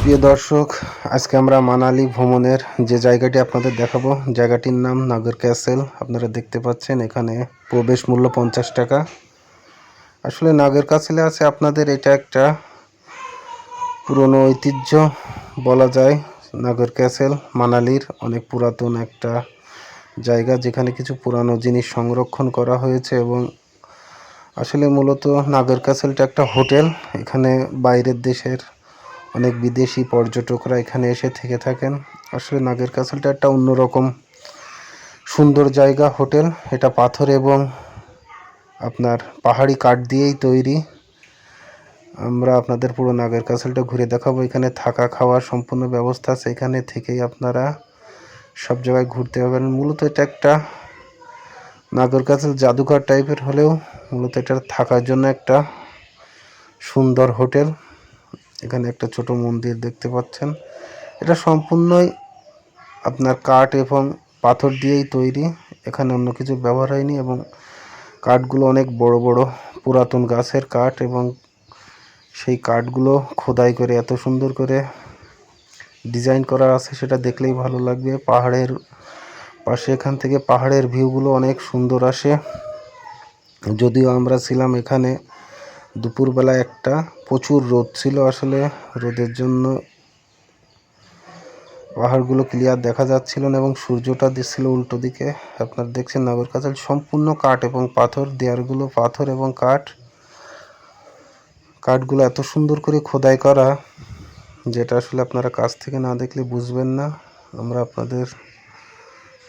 প্রিয় দর্শক, আজকে আমরা মানালি ভ্রমণের যে জায়গাটি আপনাদের দেখাবো, জায়গাটির নাম নাগর ক্যাসেল। আপনারা দেখতে পাচ্ছেন এখানে প্রবেশ মূল্য পঞ্চাশ টাকা। আসলে নাগর ক্যাসেলে আছে আপনাদের এটা একটা পুরনো ঐতিহ্য বলা যায়, নাগর ক্যাসেল। মানালির অনেক পুরাতন একটা জায়গা যেখানে কিছু পুরানো জিনিস সংরক্ষণ করা হয়েছে এবং আসলে মূলত নাগর ক্যাসেলটা একটা হোটেল। এখানে বাইরের দেশের অনেক বিদেশি পর্যটকরা এখানে এসে থেকে থাকেন। আসলে নাগের ক্যাসেলটা একটা অন্যরকম সুন্দর জায়গা, হোটেল। এটা পাথর এবং আপনার পাহাড়ি কাঠ দিয়েই তৈরি। আমরা আপনাদের পুরো নাগের ক্যাসেলটা ঘুরে দেখাবো। এখানে থাকা, খাওয়ার সম্পূর্ণ ব্যবস্থা আছে। এখানে থেকেই আপনারা সব জায়গায় ঘুরতে পারবেন। মূলত এটা একটা নাগর ক্যাসেল জাদুঘর টাইপের হলেও মূলত এটা থাকার জন্য একটা সুন্দর হোটেল। এখানে একটা ছোট মন্দির দেখতে পাচ্ছেন। এটা সম্পূর্ণই আপনার কাঠ এবং পাথর দিয়েই তৈরি। এখানে অন্য কিছু ব্যবহার হয়নি এবং কাঠগুলো অনেক বড় বড় পুরাতন গাছের কাঠ এবং সেই কাঠগুলো খোদাই করে এত সুন্দর করে ডিজাইন করা আছে, সেটা দেখলেই ভালো লাগবে। পাহাড়ের পাশে এখান থেকে পাহাড়ের ভিউগুলো অনেক সুন্দর আসে। যদিও আমরা ছিলাম এখানে, দুপুরবেলা একটা প্রচুর রোদ ছিল আসলে, রোদের জন্য পাহাড়গুলো ক্লিয়ার দেখা যাচ্ছিল না এবং সূর্যটা দিচ্ছিল উল্টো দিকে। আপনারা দেখছেন নাগর কাছাল সম্পূর্ণ কাঠ এবং পাথর দেয়ারগুলো পাথর এবং কাঠ। কাঠগুলো এত সুন্দর করে খোদাই করা, যেটা আসলে আপনারা কাছ থেকে না দেখলে বুঝবেন না। আমরা আপনাদের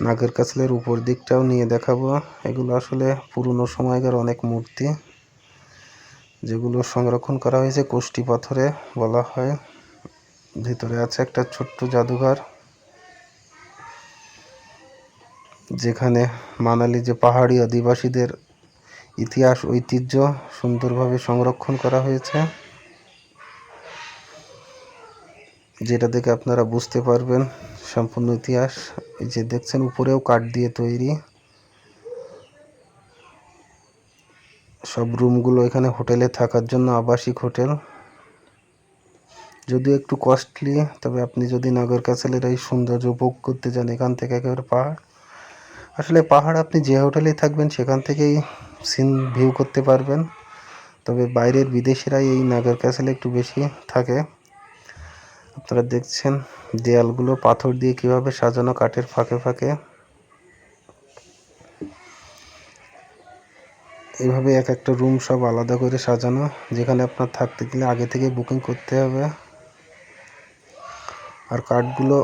নাগের কাছলের উপর দিকটাও নিয়ে দেখাবো। এগুলো আসলে পুরনো সময়কার অনেক মূর্তি, যেগুলো সংরক্ষণ করা হয়েছে কোষ্টি পাথরে বলা হয়। ভিতরে আছে একটা ছোট্ট জাদুঘর, যেখানে মানালি যে পাহাড়ি আদিবাসীদের ইতিহাস, ঐতিহ্য সুন্দরভাবে সংরক্ষণ করা হয়েছে। যেটা দেখে আপনারা বুঝতে পারবেন সম্পূর্ণ ইতিহাস। এই যে দেখছেন, উপরেও কাঠ দিয়ে তৈরি। সব রুমগুলো এখানে হোটেলে থাকার জন্য আবাসিক হোটেল। যদিও একটু কস্টলি, তবে আপনি যদি নাগর ক্যাসেলের এই সৌন্দর্য উপভোগ করতে যান, এখান থেকে একেবারে পাহাড়। আসলে পাহাড় আপনি যে হোটেলেই থাকবেন, সেখান থেকেই সিন ভিউ করতে পারবেন। তবে বাইরের বিদেশিরাই এই নাগর ক্যাসেলে একটু বেশি থাকে। আপনারা দেখছেন দেয়ালগুলো, পাথর দিয়ে কীভাবে সাজানো কাঠের ফাঁকে ফাঁকে। এইভাবে এক একটা রুম সব আলাদা করে সাজানো, যেখানে আপনার থাকতে গেলে আগে থেকে বুকিং করতে হবে। আর কাঠগুলো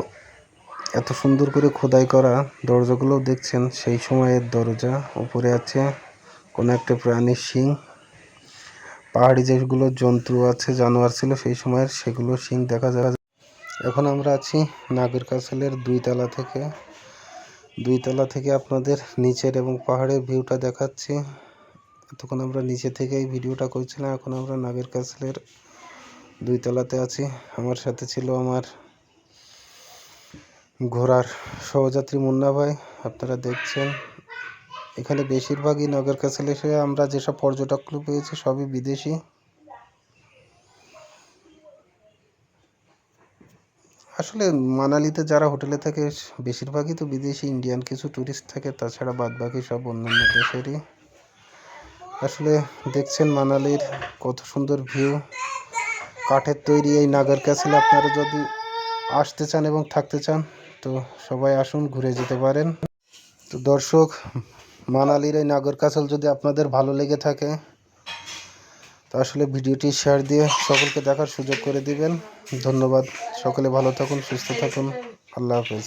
এত সুন্দর করে খোদাই করা দরজাগুলো দেখছেন, সেই সময়ের দরজা, উপরে আছে কোনো একটা প্রাণীর শিং। পাহাড়ি যেগুলো জন্তু আছে, জানোয়ার ছিল, সেই সময়ের সেগুলো শিং দেখা যায়। এখন আমরা আছি নাগর কাসলের দুই তলা থেকে। দুই তলা থেকে আপনাদের নিচের এবং পাহাড়ের ভিউটা দেখাচ্ছি। এতক্ষণ আমরা নিচে থেকেই ভিডিওটা করছিলাম, এখন আমরা নাগের কাসলের দুই তলাতে আছি। আমার সাথে ছিল আমার ঘোড়ার সহযাত্রী মুন্না ভাই, আপনারা দেখছেন। এখানে বেশিরভাগই নগর কাসেল এসে আমরা যেসব পর্যটকগুলো পেয়েছি সবই বিদেশি। আসলে মানালিতে যারা হোটেলে থাকে, বেশিরভাগই তো বিদেশি ইন্ডিয়ান কিছু ট্যুরিস্ট থাকে, তাছাড়া বাদ বাকি সব অন্যান্য দেশেরই। আসলে দেখছেন মানালির কত সুন্দর ভিউ কাঠের তৈরি এই নাগর ক্যাসেলে আপনারা যদি আসতে চান এবং থাকতে চান, তো সবাই আসুন, ঘুরে যেতে পারেন। তো দর্শক, মানালির এই নাগর ক্যাসেল যদি আপনাদের ভালো লেগে থাকে তো আসলে ভিডিওটি শেয়ার দিয়ে সকলকে দেখার সুযোগ করে দিবেন। ধন্যবাদ। সকলে ভালো থাকুন, সুস্থ থাকুন। আল্লাহ হাফেজ।